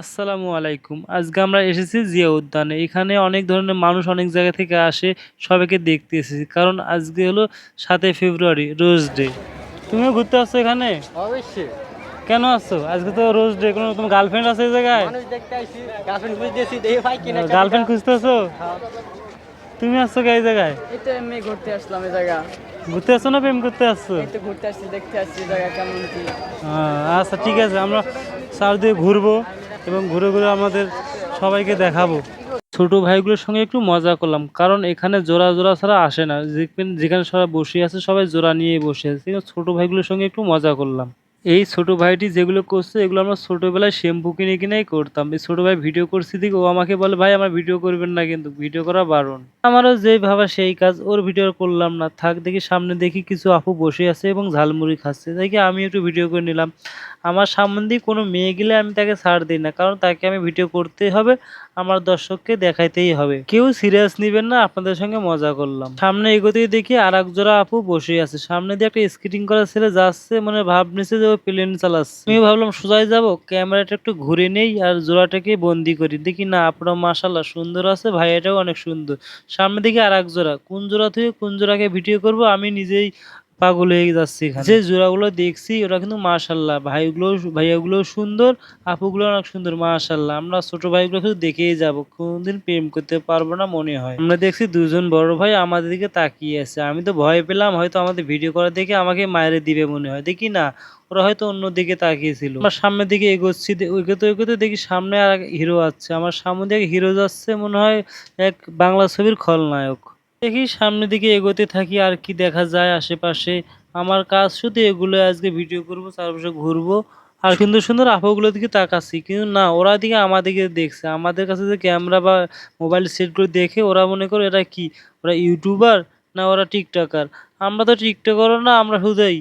আসসালামু আলাইকুম। আজকে আমরা এসেছি জিয়া উদ্যানে। এখানে অনেক ধরনের মানুষ অনেক জায়গা থেকে আসে সবাইকে দেখতে এসেছি। কারণ আজকে হলো সাতই ফেব্রুয়ারি রোজ ডে। তুমিও ঘুরতে আসছো এখানে? অবশ্যই। কেন আসছো? আজকে তো রোজ ডে কোনো তোমার গার্লফ্রেন্ড আছে এই জায়গায়? মানুষ দেখতে আইছি গার্লফ্রেন্ড খুঁজতেছি দেখে ভাই কিনা গার্লফ্রেন্ড খুঁজতেছো? তুমি আসছো কে এই জায়গায়? এই তো এমনি ঘুরতে আসলাম এই জায়গা। ঘুরতে আসছো না প্রেম করতে আসছো? এই তো ঘুরতে আসছি দেখতে আসছি জায়গা কেমন কি। আচ্ছা ঠিক আছে আমরা চারদিকে ঘুরবো। এবং ঘুরে ঘুরে আমাদের সবাইকে দেখাবো। ছোট ভাইগুলোর সঙ্গে একটু মজা করলাম, কারণ এখানে জোড়া জোড়া ছাড়া আসে না। যেখানে- সবাই বসে আছে, সবাই জোড়া নিয়ে বসে আছে। কিন্তু ছোট ভাইগুলোর সঙ্গে একটু মজা করলাম। এই ছোট ভাইটি যেগুলো করছে, এগুলো আমরা ছোটোবেলায় শ্যাম্পু কিনে কিনেই করতাম। এই ছোটো ভাই ভিডিও করছি দিকে ও আমাকে বলে, ভাই, আমার ভিডিও করবেন না কিন্তু, ভিডিও করা বারণ। আমারও যেই ভাবা সেই কাজ, ওর ভিডিও করলাম না। থাক, দেখি সামনে দেখি কিছু আপু বসে আছে এবং ঝালমুড়ি খাচ্ছে। দেখি আমি একটু ভিডিও করে নিলাম। আমার সামনে দিয়ে কোনো মেয়ে গেলে আমি তাকে ছাড় দিই না, কারণ তাকে আমি ভিডিও করতেই হবে, আমার দর্শককে দেখাইতেই হবে। কেউ সিরিয়াস নিবেন না, আপনাদের সঙ্গে মজা করলাম। সামনে এগোতেই দেখি আর জোড়া আপু বসে আছে। সামনে দিয়ে একটা স্কেটিং করা ছেলে যাচ্ছে মানে ভাব নিচ্ছে যে ও প্লেন চালাচ্ছে। আমি ভাবলাম সোজাই যাব, ক্যামেরাটা একটু ঘুরে নেই আর জোড়াটাকে বন্দি করি। দেখি না আপনার মাসাল্লাহ সুন্দর আছে, ভাইয়াটাও অনেক সুন্দর। সামনে দিকে আর এক জোড়া। কোন জোড়া থেকে কোন জোড়াকে ভিডিও করব আমি নিজেই পাগল হয়ে যাচ্ছি। যে জোড়াগুলো দেখছি, ওরা কিন্তু মাশাল্লাহ। ভাইগুলো ভাইয়াগুলো সুন্দর, আপুগুলো অনেক সুন্দর, মাশাল্লাহ। আমরা ছোট ভাইগুলো শুধু দেখেই যাব, কোনদিন প্রেম করতে পারব না মনে হয়। আমরা দেখছি দুজন বড় ভাই আমাদের দিকে তাকিয়ে আছে। আমি তো ভয় পেলাম, হয়তো আমাদের ভিডিও করা দেখে আমাকে মায়ের দিবে মনে হয়। দেখি না, ওরা হয়তো অন্য দিকে তাকিয়েছিল। আমার সামনের দিকে এগোচ্ছি এগোতে এগোতে দেখি সামনে আর হিরো আছে। আমার সামনে দিকে হিরো যাচ্ছে মনে হয় এক বাংলা ছবির খলনায়ক। দেখি সামনের দিকে এগোতে থাকি, আর কি দেখা যায় আশেপাশে। আমার কাজ শুধু এগুলো আজকে ভিডিও করব, চারপাশে ঘুরবো। আর সুন্দর সুন্দর আপুগুলোর দিকে তাকাচ্ছি। কিন্তু না, ওরা দিকে আমাদেরকে দেখছে। আমাদের কাছে যে ক্যামেরা বা মোবাইল সেটগুলো দেখে ওরা মনে করে এরা কি? ওরা ইউটিউবার না ওরা টিকটকার আমরা তো টিকটকারও না, আমরা শুধুই।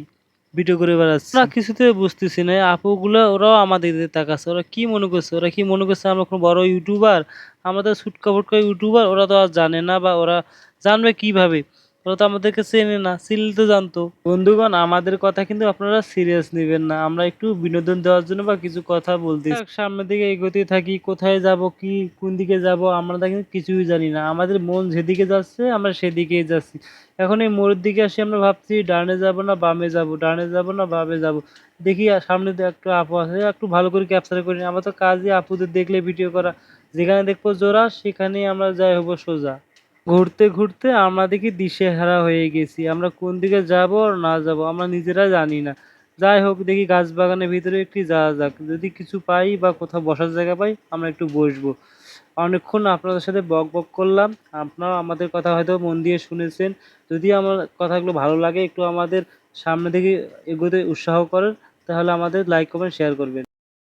ভিডিও করে বেড়াচ্ছে। না কিছুতে বুঝতেছি না, আপুগুলো ওরাও আমাদের দিকে তাকাচ্ছে, ওরা কি মনে করছে? ওরা কি মনে করছে আমরা কোনো বড় ইউটিউবার আমাদের ছুটকা ফুটকা ইউটিউবার ওরা তো আর জানে না বা ওরা জানবে কীভাবে? ওরা তো আমাদেরকে চেনে না, চিনলে তো জানতো। বন্ধুগণ, আমাদের কথা কিন্তু আপনারা সিরিয়াস নেবেন না। আমরা একটু বিনোদন দেওয়ার জন্য বা কিছু কথা বলতে সামনের দিকে এগোতে থাকি, কোথায় যাব, কি, কোন দিকে যাব, আমরা তা কিন্তু কিছুই জানি না। আমাদের মন যেদিকে যাচ্ছে, আমরা সেদিকেই যাচ্ছি। এখন এই মোড়ের দিকে আসি, আমরা ভাবছি, ডানে যাব না, বামে যাব, ডানে যাব না, বামে যাব? দেখি সামনে দিয়ে একটু আপু আছে, একটু ভালো করে ক্যাপচার করি আমার তো কাজই আপুদের দেখলে ভিডিও করা। যেখানে দেখব জোড়া, সেখানেই আমরা যাই হব সোজা। ঘুরতে ঘুরতে আমরা দেখি দিশেহারা হয়ে গেছি। আমরা কোন দিকে যাব আর না যাব, আমরা নিজেরা জানি না। যাই হোক, দেখি গাছ বাগানের ভিতরে একটি যাওয়া যাক। যদি কিছু পাই বা কোথাও বসার জায়গা পাই, আমরা একটু বসবো। অনেকক্ষণ আপনাদের সাথে বক বক করলাম। আপনারা আমাদের কথা হয়তো মন দিয়ে শুনেছেন। যদি আমার কথাগুলো ভালো লাগে, একটু আমাদের সামনে দিকে এগোতে উৎসাহ করেন, তাহলে আমাদের লাইক কমেন্ট শেয়ার করবেন।